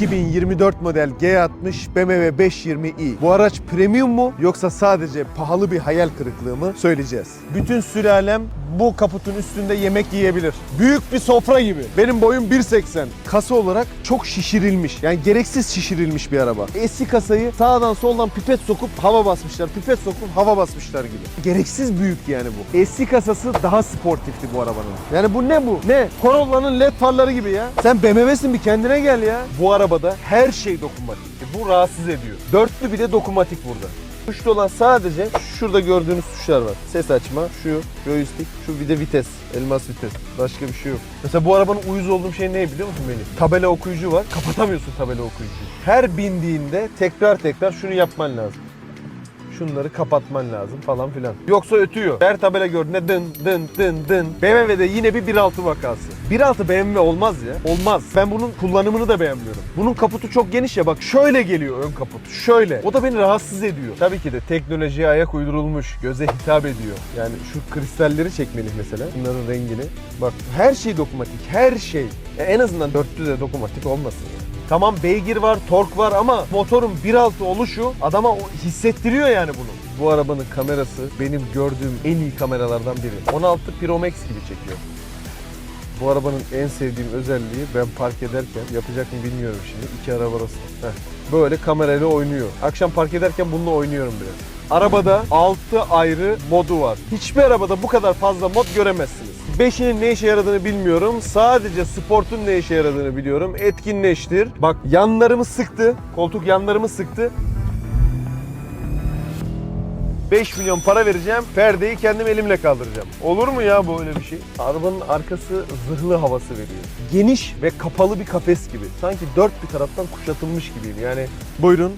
2024 model G60 BMW 520i. Bu araç premium mu yoksa sadece pahalı bir hayal kırıklığı mı söyleyeceğiz. Bütün sülalem bu kaputun üstünde yemek yiyebilir. Büyük bir sofra gibi. Benim boyum 1.80. Kasa olarak çok şişirilmiş. Yani gereksiz şişirilmiş bir araba. Eski kasayı sağdan soldan pipet sokup hava basmışlar. Pipet sokup hava basmışlar gibi. Gereksiz büyük yani bu. Eski kasası daha sportifti bu arabanın. Yani bu ne bu? Ne? Corolla'nın led farları gibi ya. Sen BMW'sin bir kendine gel ya. Bu arabada her şey dokunmatik. Bu rahatsız ediyor. Dörtlü bir de dokunmatik burada. Tuşlu olan sadece şurada gördüğünüz tuşlar var. Ses açma, şu joystick, şu bir de vites, elmas vites. Başka bir şey yok. Mesela bu arabanın uyuz olduğum şey ne biliyor musun Melih? Tabela okuyucu var. Kapatamıyorsun tabela okuyucuyu. Her bindiğinde tekrar tekrar şunu yapman lazım. Şunları kapatman lazım falan filan. Yoksa ötüyor. Her tabela gördüğünde dın dın dın dın. BMW'de yine bir 1.6 vakası. 1.6 BMW olmaz ya. Olmaz. Ben bunun kullanımını da beğenmiyorum. Bunun kaputu çok geniş ya bak şöyle geliyor ön kaput. Şöyle. O da beni rahatsız ediyor. Tabii ki de teknolojiye ayak uydurulmuş. Göze hitap ediyor. Yani şu kristalleri çekmeli mesela. Bunların rengini. Bak her şey dokunmatik. Her şey. Ya en azından dörtlü de dokunmatik olmasın ya. Tamam beygir var, tork var ama motorun 1.6 oluşu adama hissettiriyor yani bunu. Bu arabanın kamerası benim gördüğüm en iyi kameralardan biri. 16 Pro Max gibi çekiyor. Bu arabanın en sevdiğim özelliği ben park ederken yapacak mı bilmiyorum şimdi. iki araba arasında. Heh. Böyle kamerayla oynuyor. Akşam park ederken bununla oynuyorum biraz. Arabada 6 ayrı modu var. Hiçbir arabada bu kadar fazla mod göremezsiniz. 5'inin ne işe yaradığını bilmiyorum. Sadece Sport'un ne işe yaradığını biliyorum. Etkinleştir. Bak yanlarımı sıktı. Koltuk yanlarımı sıktı. 5 milyon para vereceğim. Perdeyi kendim elimle kaldıracağım. Olur mu ya böyle bir şey? Arabanın arkası zırhlı havası veriyor. Geniş ve kapalı bir kafes gibi. Sanki dört bir taraftan kuşatılmış gibiyim. Yani buyurun